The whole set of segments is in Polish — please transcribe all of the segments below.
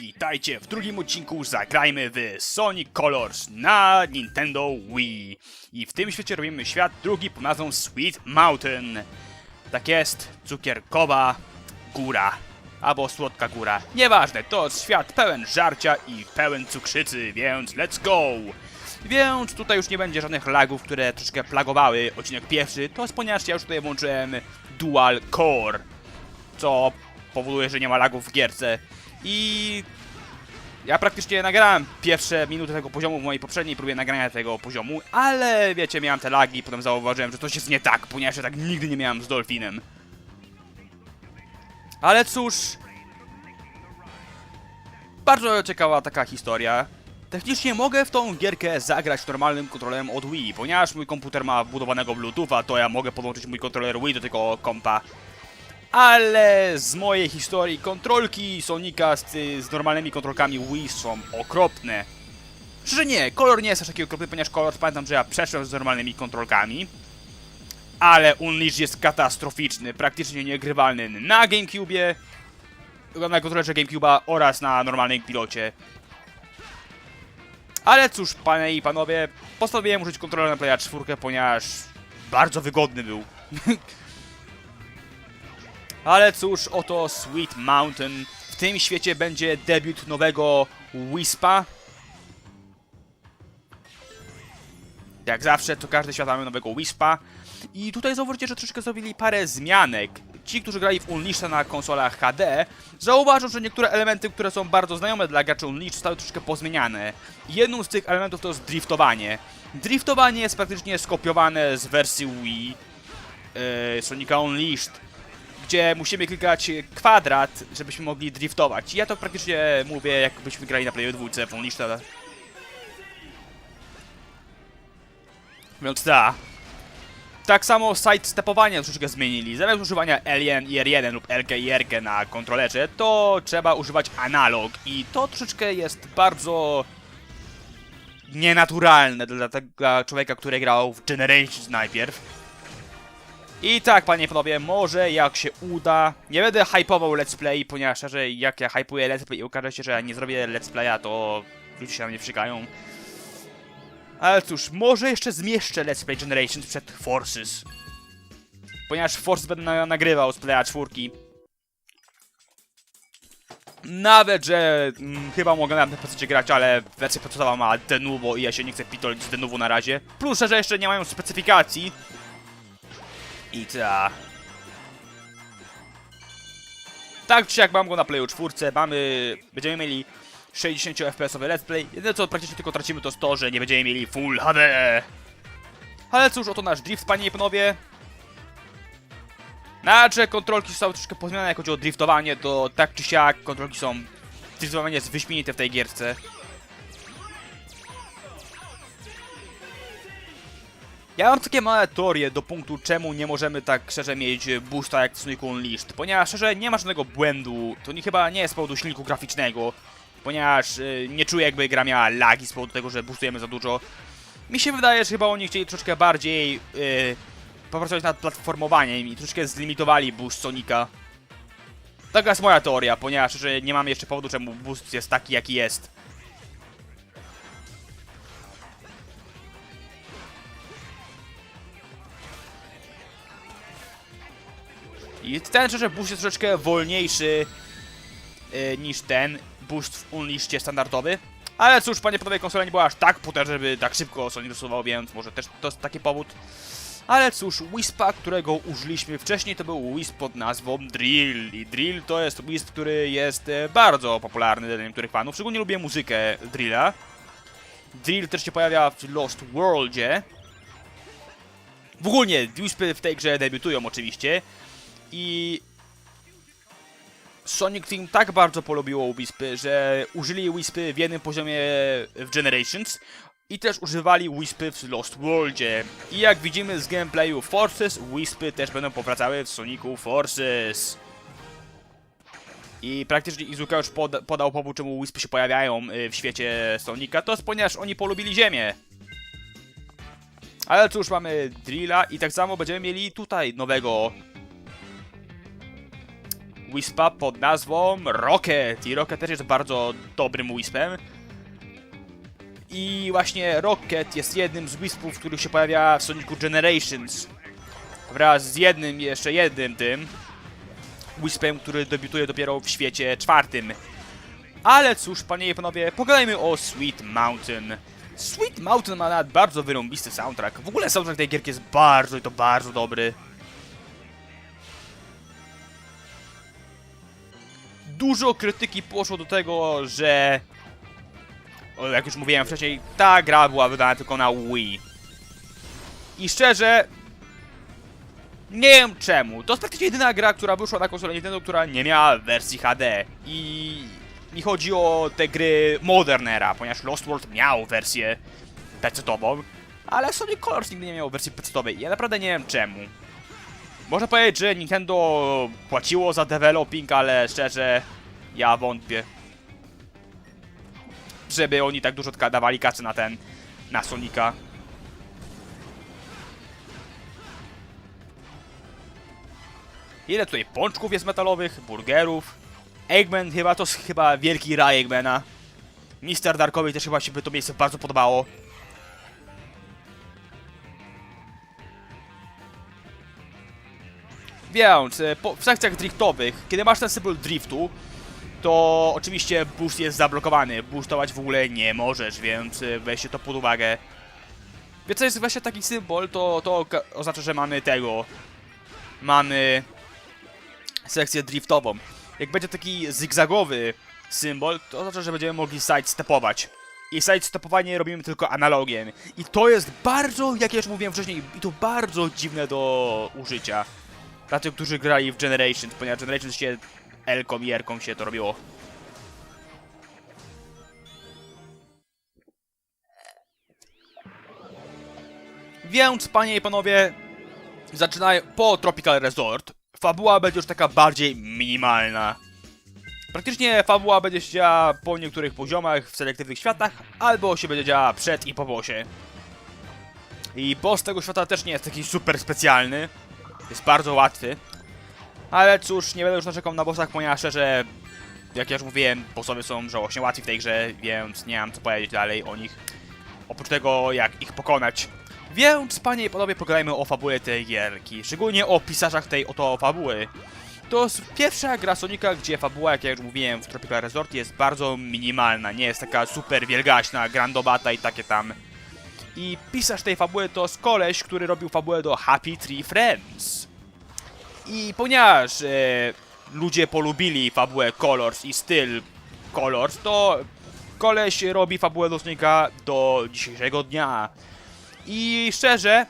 Witajcie w drugim odcinku Zagrajmy w Sonic Colors na Nintendo Wii. I w tym świecie robimy świat drugi pod nazwą Sweet Mountain. Tak jest, cukierkowa góra. Albo słodka góra. Nieważne, to świat pełen żarcia i pełen cukrzycy, więc let's go! Więc tutaj już nie będzie żadnych lagów, które troszkę plagowały odcinek pierwszy. To jest ponieważ ja już tutaj włączyłem Dual Core co powoduje, że nie ma lagów w gierce. I ja praktycznie nagrałem pierwsze minuty tego poziomu w mojej poprzedniej próbie nagrania tego poziomu, ale wiecie, miałem te lagi i potem zauważyłem, że coś jest nie tak, ponieważ ja tak nigdy nie miałem z Dolfinem. Ale cóż... Bardzo ciekawa taka historia. Technicznie mogę w tą gierkę zagrać normalnym kontrolerem od Wii, ponieważ mój komputer ma wbudowanego Bluetootha, to ja mogę podłączyć mój kontroler Wii do tego kompa ale z mojej historii kontrolki Sonika z, z normalnymi kontrolkami Wii są okropne. Szczerze nie, kolor nie jest aż taki okropny, ponieważ kolor pamiętam, że ja przeszłem z normalnymi kontrolkami. Ale Unleash jest katastroficzny, praktycznie niegrywalny na Gamecube, na kontrolerze Gamecube'a oraz na normalnej pilocie. Ale cóż, panie i panowie, postanowiłem użyć kontrolera na Playa 4, ponieważ bardzo wygodny był. Ale cóż, oto Sweet Mountain. W tym świecie będzie debiut nowego Wispa. Jak zawsze, to każdy świat mamy nowego Wispa. I tutaj zauważycie, że troszkę zrobili parę zmianek. Ci, którzy grali w Unleasha na konsolach HD, zauważą, że niektóre elementy, które są bardzo znajome dla graczy Unleash, zostały troszkę pozmieniane. Jedną z tych elementów to jest driftowanie. Driftowanie jest praktycznie skopiowane z wersji Wii yy, Unleashed gdzie musimy klikać kwadrat, żebyśmy mogli driftować. Ja to praktycznie mówię, jakbyśmy grali na Playu 2 w Unleashed. Więc ta. Tak samo sidestepowanie troszeczkę zmienili. Zamiast używania L1 i R1 lub LK i RK na kontrolerze, to trzeba używać analog. I to troszeczkę jest bardzo nienaturalne dla, dla człowieka, który grał w Generations najpierw. I tak, panie panowie, może jak się uda. Nie będę hypował let's play, ponieważ szczerze, jak ja hypuję let's play i okaże się, że ja nie zrobię let's playa, to ludzie się na mnie przykają. Ale cóż, może jeszcze zmieszczę Let's Play Generations przed Forces. Ponieważ Forces będę na nagrywał z Playa 4. Nawet, że mm, chyba mogę na PC grać, ale wersja podstawowa ma Denuvo i ja się nie chcę pitolić z Denuvo na razie. Plus, że jeszcze nie mają specyfikacji. I ta. Tak czy jak mam go na Playu 4, mamy... Będziemy mieli 60 fps let's play. Jedyne co praktycznie tylko tracimy to to, że nie będziemy mieli Full HD. Ale cóż, oto nasz drift, panie i panowie. Znaczy, kontrolki zostały troszkę pozmienione, jak chodzi o driftowanie, to tak czy siak kontrolki są... Driftowanie jest wyśmienite w tej gierce. Ja mam takie małe teorie do punktu, czemu nie możemy tak szczerze mieć boosta jak w Sonic Unleashed, ponieważ szczerze nie ma żadnego błędu, to nie, chyba nie jest z powodu silniku graficznego, ponieważ y, nie czuję jakby gra miała lagi z powodu tego, że boostujemy za dużo. Mi się wydaje, że chyba oni chcieli troszkę bardziej y, popracować nad platformowaniem i troszkę zlimitowali boost Sonika. Taka jest moja teoria, ponieważ że nie mam jeszcze powodu, czemu boost jest taki, jaki jest. I ten szczerze boost jest troszeczkę wolniejszy yy, niż ten boost w Unleashie standardowy. Ale cóż, panie panowie, konsola nie była aż tak potężna, żeby tak szybko Sony dosuwał, więc może też to jest taki powód. Ale cóż, Wispa, którego użyliśmy wcześniej, to był Wisp pod nazwą Drill. I Drill to jest Wisp, który jest e, bardzo popularny dla niektórych fanów. Szczególnie lubię muzykę Drilla. Drill też się pojawia w Lost Worldzie. W ogóle Wispy w tej grze debiutują oczywiście. I Sonic Team tak bardzo polubiło Wispy, że użyli Wispy w jednym poziomie w Generations i też używali Wispy w Lost Worldzie. I jak widzimy z gameplayu Forces, Wispy też będą powracały w Sonicu Forces. I praktycznie Izuka już pod, podał powód, czemu Wispy się pojawiają y, w świecie Sonika, to jest ponieważ oni polubili Ziemię. Ale cóż, mamy Drilla i tak samo będziemy mieli tutaj nowego Wispa pod nazwą Rocket. I Rocket też jest bardzo dobrym Wispem. I właśnie Rocket jest jednym z Wispów, który się pojawia w Sonicu Generations. Wraz z jednym, jeszcze jednym tym Wispem, który debiutuje dopiero w świecie czwartym. Ale cóż, panie i panowie, pogadajmy o Sweet Mountain. Sweet Mountain ma nawet bardzo wyrąbisty soundtrack. W ogóle soundtrack tej gierki jest bardzo i to bardzo dobry. Dużo krytyki poszło do tego, że... Jak już mówiłem wcześniej, ta gra była wydana tylko na Wii. I szczerze... Nie wiem czemu. To jest praktycznie jedyna gra, która wyszła na konsolę Nintendo, która nie miała wersji HD. I mi chodzi o te gry Modern Era, ponieważ Lost World miał wersję PC-ową, ale Sonic Colors nigdy nie miał wersji PC-owej. Ja naprawdę nie wiem czemu. Można powiedzieć, że Nintendo płaciło za developing, ale szczerze, ja wątpię. Żeby oni tak dużo dawali kasy na ten, na Sonika. Ile tutaj pączków jest metalowych, burgerów. Eggman chyba to jest chyba wielki raj Eggmana. Mister Darkowi też chyba się by to miejsce bardzo podobało. Więc e, w sekcjach driftowych, kiedy masz ten symbol driftu, to oczywiście boost jest zablokowany. Boostować w ogóle nie możesz, więc e, weźcie to pod uwagę. Więc to jest właśnie taki symbol, to, to oznacza, że mamy tego. Mamy sekcję driftową. Jak będzie taki zigzagowy symbol, to oznacza, że będziemy mogli sidestepować. I sidestepowanie robimy tylko analogiem. I to jest bardzo, jak ja już mówiłem wcześniej, i to bardzo dziwne do użycia. Dla tych, którzy grali w Generations, ponieważ Generations się L-ką i R-ką się to robiło. Więc, panie i panowie, zaczynaj po Tropical Resort. Fabuła będzie już taka bardziej minimalna. Praktycznie fabuła będzie się działa po niektórych poziomach w selektywnych światach, albo się będzie działa przed i po bossie. I boss tego świata też nie jest taki super specjalny. Jest bardzo łatwy. Ale cóż, nie będę już narzekał na bossach, ponieważ szczerze, jak ja już mówiłem, bossowie są żałośnie łatwi w tej grze, więc nie mam co powiedzieć dalej o nich. Oprócz tego, jak ich pokonać. Więc, panie i panowie, pogadajmy o fabule tej gierki. Szczególnie o pisarzach tej oto fabuły. To jest pierwsza gra Sonika, gdzie fabuła, jak ja już mówiłem w Tropical Resort, jest bardzo minimalna. Nie jest taka super wielgaśna, grandobata i takie tam. I pisarz tej fabuły to jest koleś, który robił fabułę do Happy Tree Friends. I ponieważ e, ludzie polubili fabułę Colors i styl Colors, to koleś robi fabułę do Sonika do dzisiejszego dnia. I szczerze,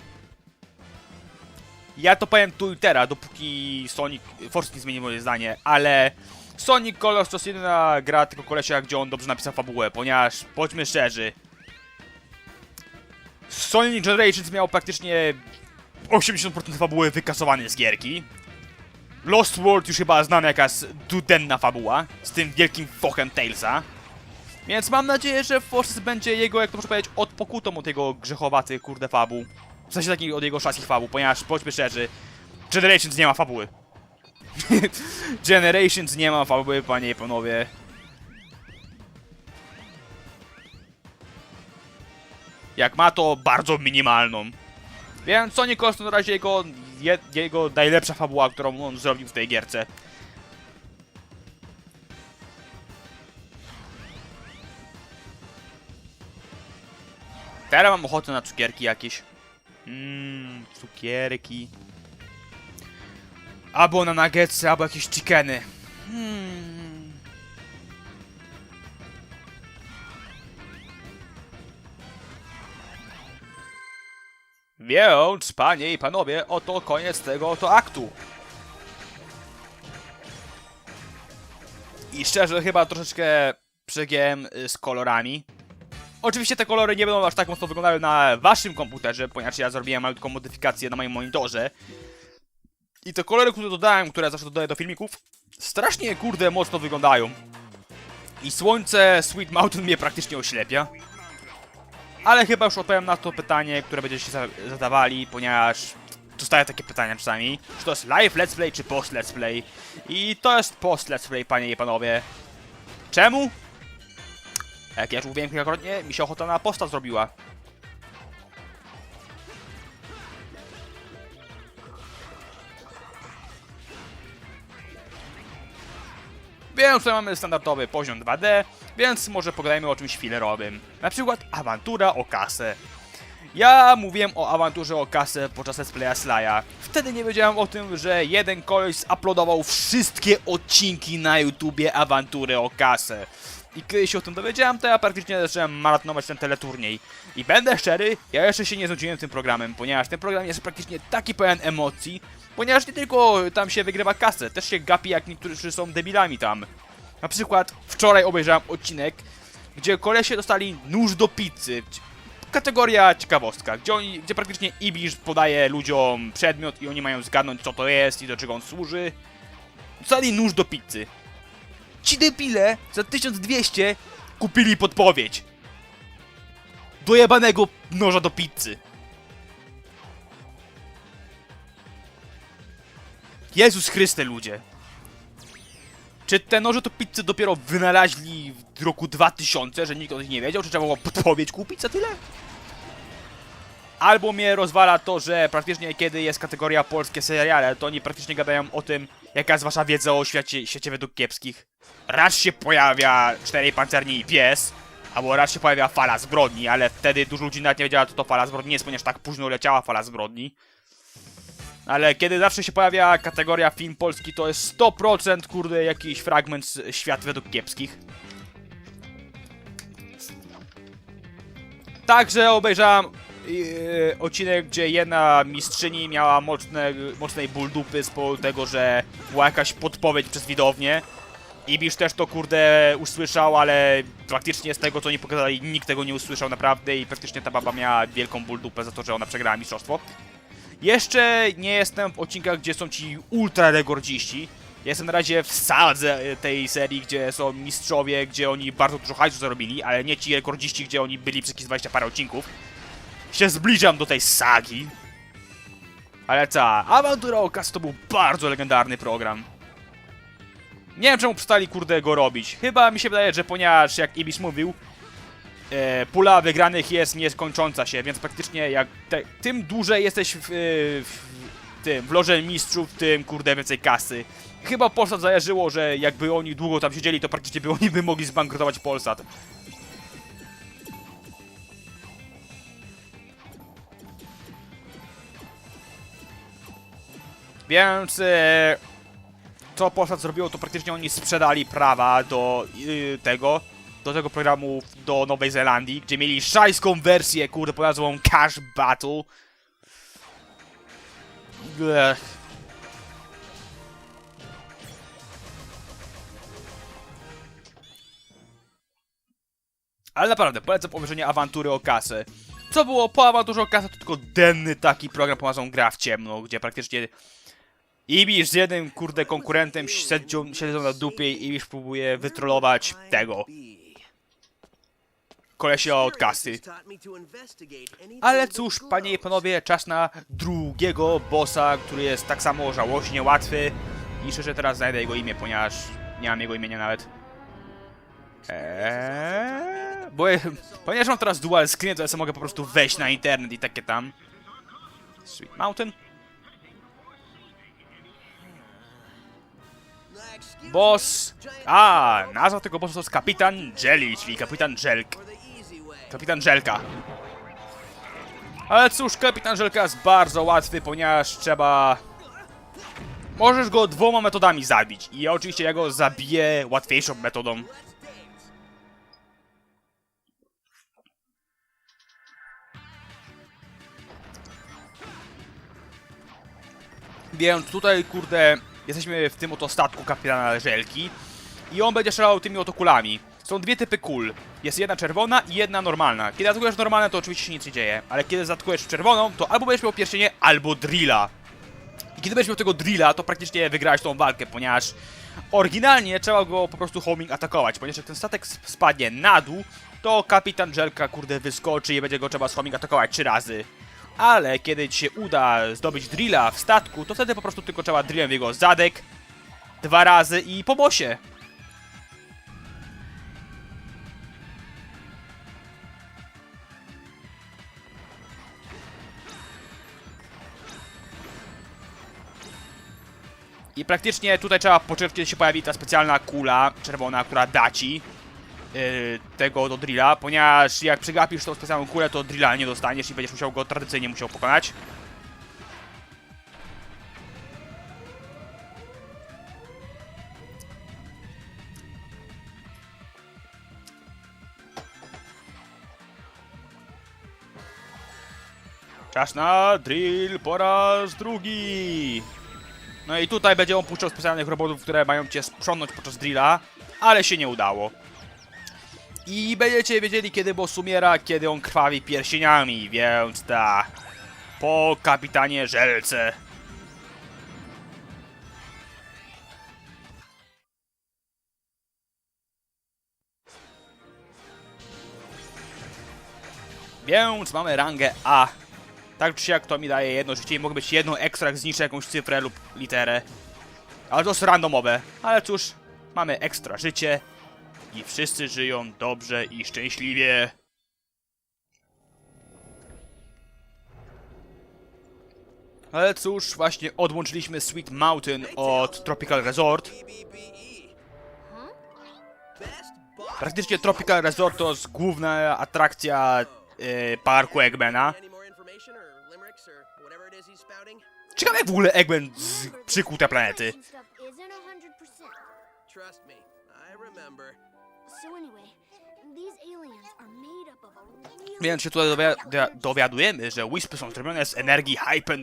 ja to powiem tu i teraz, dopóki Sonic, Force nie zmieni moje zdanie, ale Sonic Colors to jest jedyna gra tego kolesia, gdzie on dobrze napisał fabułę, ponieważ, bądźmy szczerzy, Sonic Generations miał praktycznie 80% fabuły wykasowane z gierki. Lost World już chyba znana jakaś dudenna fabuła, z tym wielkim fochem Tailsa. Więc mam nadzieję, że Forces będzie jego, jak to można powiedzieć, odpokutą od jego grzechowatych, kurde, fabuł. W sensie takich od jego szaskich fabuł, ponieważ, bądźmy szczerzy, Generations nie ma fabuły. Generations nie ma fabuły, panie i panowie. Jak ma, to bardzo minimalną. Więc Sonic to na razie jego, je, jego najlepsza fabuła, którą on zrobił w tej gierce. Teraz mam ochotę na cukierki jakieś. Mmm, cukierki. Albo na nuggetsy, albo jakieś chickeny. Hmm. Więc, panie i panowie, oto koniec tego oto aktu. I szczerze, chyba troszeczkę przegięłem y, z kolorami. Oczywiście te kolory nie będą aż tak mocno wyglądały na waszym komputerze, ponieważ ja zrobiłem malutką modyfikację na moim monitorze. I te kolory, które dodałem, które zawsze dodaję do filmików, strasznie kurde mocno wyglądają. I słońce Sweet Mountain mnie praktycznie oślepia. Ale chyba już odpowiem na to pytanie, które będziecie za- zadawali, ponieważ dostaję takie pytania czasami, czy to jest live let's play, czy post let's play. I to jest post let's play, panie i panowie. Czemu? Jak ja już mówiłem kilkakrotnie, mi się ochota na posta zrobiła. Więc tutaj mamy standardowy poziom 2D, więc może pogadajmy o czymś filerowym. Na przykład awantura o kasę. Ja mówiłem o awanturze o kasę podczas let's playa Slaya. Wtedy nie wiedziałem o tym, że jeden koleś uploadował wszystkie odcinki na YouTubie awantury o kasę. I kiedy się o tym dowiedziałem, to ja praktycznie zacząłem maratonować ten teleturniej. I będę szczery, ja jeszcze się nie znudziłem tym programem, ponieważ ten program jest praktycznie taki pełen emocji, ponieważ nie tylko tam się wygrywa kasę, też się gapi jak niektórzy są debilami tam. Na przykład wczoraj obejrzałem odcinek, gdzie kolesie dostali nóż do pizzy. Kategoria ciekawostka, gdzie, oni, gdzie praktycznie Ibisz podaje ludziom przedmiot i oni mają zgadnąć co to jest i do czego on służy. Dostali nóż do pizzy. Ci debile za 1200 kupili podpowiedź. Dojebanego noża do pizzy. Jezus Chryste, ludzie. Czy te noże do pizzy dopiero wynaleźli w roku 2000, że nikt o nich nie wiedział? Czy trzeba było podpowiedź kupić za tyle? Albo mnie rozwala to, że praktycznie kiedy jest kategoria polskie seriale, to oni praktycznie gadają o tym, jaka jest wasza wiedza o świecie, świecie według kiepskich. Raz się pojawia czterej pancerni i pies, albo raz się pojawia fala zbrodni, ale wtedy dużo ludzi nawet nie wiedziała, co to fala zbrodni jest, ponieważ tak późno leciała fala zbrodni. Ale kiedy zawsze się pojawia kategoria film polski, to jest 100% kurde jakiś fragment z świat według kiepskich. Także obejrzałem yy, odcinek, gdzie jedna mistrzyni miała mocne, mocnej ból dupy z powodu tego, że była jakaś podpowiedź przez widownię. Ibisz też to kurde usłyszał, ale praktycznie z tego co oni pokazali nikt tego nie usłyszał naprawdę i praktycznie ta baba miała wielką ból dupę za to, że ona przegrała mistrzostwo. Jeszcze nie jestem w odcinkach, gdzie są ci ultra rekordziści. Jestem na razie w sadze tej serii, gdzie są mistrzowie, gdzie oni bardzo dużo hajsu zarobili, ale nie ci rekordziści, gdzie oni byli przez jakieś 20 parę odcinków. Się zbliżam do tej sagi. Ale co, Awantura Okas to był bardzo legendarny program. Nie wiem czemu przestali kurde go robić. Chyba mi się wydaje, że ponieważ jak Ibis mówił, e, pula wygranych jest nieskończąca się, więc praktycznie jak te, tym dłużej jesteś w, e, w tym, w loże mistrzów, tym kurde więcej kasy. Chyba Polsat zajarzyło, że jakby oni długo tam siedzieli, to praktycznie by oni by mogli zbankrutować Polsat. Więc e, co Polsat zrobiło, to praktycznie oni sprzedali prawa do tego, do tego programu do Nowej Zelandii, gdzie mieli szajską wersję, kurde, pod nazwą Cash Battle. Ech. Ale naprawdę, polecam obejrzenie awantury o kasę. Co było po awanturze o kasę, to tylko denny taki program pod nazwą Gra w ciemno, gdzie praktycznie Ibisz z jednym kurde konkurentem siedzą, siedzą na dupie i Ibisz próbuje wytrollować tego kolesia od kasy. Ale cóż, panie i panowie, czas na drugiego bossa, który jest tak samo żałośnie łatwy. I szczerze teraz znajdę jego imię, ponieważ nie mam jego imienia nawet. Eee, bo ponieważ mam teraz dual screen, to ja sobie mogę po prostu wejść na internet i takie tam. Sweet Mountain. Boss. A, nazwa tego bossa to jest Kapitan Jelly, czyli Kapitan Żelk. Kapitan Żelka. Ale cóż, Kapitan Żelka jest bardzo łatwy, ponieważ trzeba... Możesz go dwoma metodami zabić. I oczywiście ja go zabiję łatwiejszą metodą. Więc tutaj, kurde, jesteśmy w tym oto statku kapitana Żelki i on będzie strzelał tymi oto kulami. Są dwie typy kul. Jest jedna czerwona i jedna normalna. Kiedy atakujesz normalne, to oczywiście nic nie dzieje, ale kiedy zaatakujesz czerwoną, to albo będziesz miał pierścienie, albo drilla. I kiedy będziesz miał tego drilla, to praktycznie wygrałeś tą walkę, ponieważ oryginalnie trzeba go po prostu homing atakować, ponieważ jak ten statek sp- spadnie na dół, to kapitan Żelka kurde wyskoczy i będzie go trzeba z homing atakować trzy razy. ale kiedy ci się uda zdobyć drilla w statku, to wtedy po prostu tylko trzeba drillem w jego zadek dwa razy i po bosie. I praktycznie tutaj trzeba poczekać, kiedy się pojawi ta specjalna kula czerwona, która da ci yy, tego do drilla, ponieważ jak przegapisz tą specjalną kulę, to drilla nie dostaniesz i będziesz musiał go tradycyjnie musiał pokonać. Czas na drill po raz drugi. No i tutaj będzie on puszczał specjalnych robotów, które mają cię sprzątnąć podczas drilla, ale się nie udało. I będziecie wiedzieli, kiedy boss umiera, kiedy on krwawi pierścieniami, więc ta... Po kapitanie Żelce. Więc mamy rangę A. Tak czy jak to mi daje jedno życie i mogę być jedną ekstra, zniszczę jakąś cyfrę lub literę. Ale to jest randomowe. Ale cóż, mamy ekstra życie i wszyscy żyją dobrze i szczęśliwie. Ale cóż, właśnie odłączyliśmy Sweet Mountain od Tropical Resort. Praktycznie Tropical Resort to jest główna atrakcja e, parku Eggmana. Ciekawe jak w ogóle Eggman z- przykuł te planety. Stuff isn't 100%. Trust me, I remember. So anyway, these aliens are made up of a really Więc się tutaj dowia- dowiadujemy, że Wispy są zrobione z energii hyper,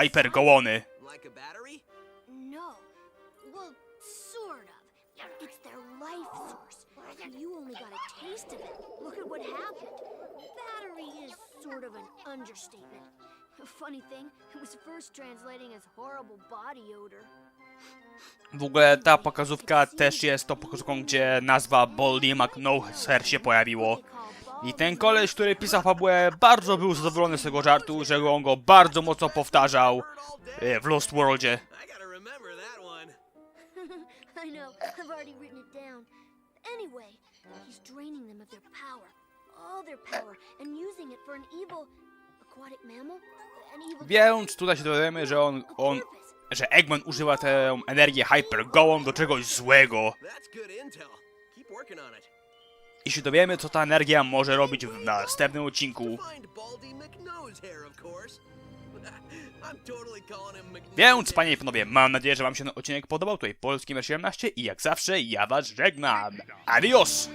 hypergołony. Like a battery? no, well, sort of. It's their life source. You only got a taste of it. Look at what happened. Battery is sort of an understatement. Funny thing, it was first translating as horrible body odor. W ogóle ta pokazówka też jest tą pokazówką, gdzie nazwa Baldy McNoser się pojawiło. I ten koleś, który pisał fabułę, bardzo był zadowolony z tego żartu, że on go bardzo mocno powtarzał e, w Lost Worldzie. I gotta remember that one. I know, I've already written it down. Anyway, he's draining them of their power. All their power, and using it for an evil Więc tutaj się dowiadujemy, że on, on, że Eggman używa tę energię hypergołą do czegoś złego. I się dowiemy, co ta energia może robić w następnym odcinku. Więc, panie i panowie, mam nadzieję, że wam się ten odcinek podobał. Tutaj Polski 17 i jak zawsze ja was żegnam. Adios!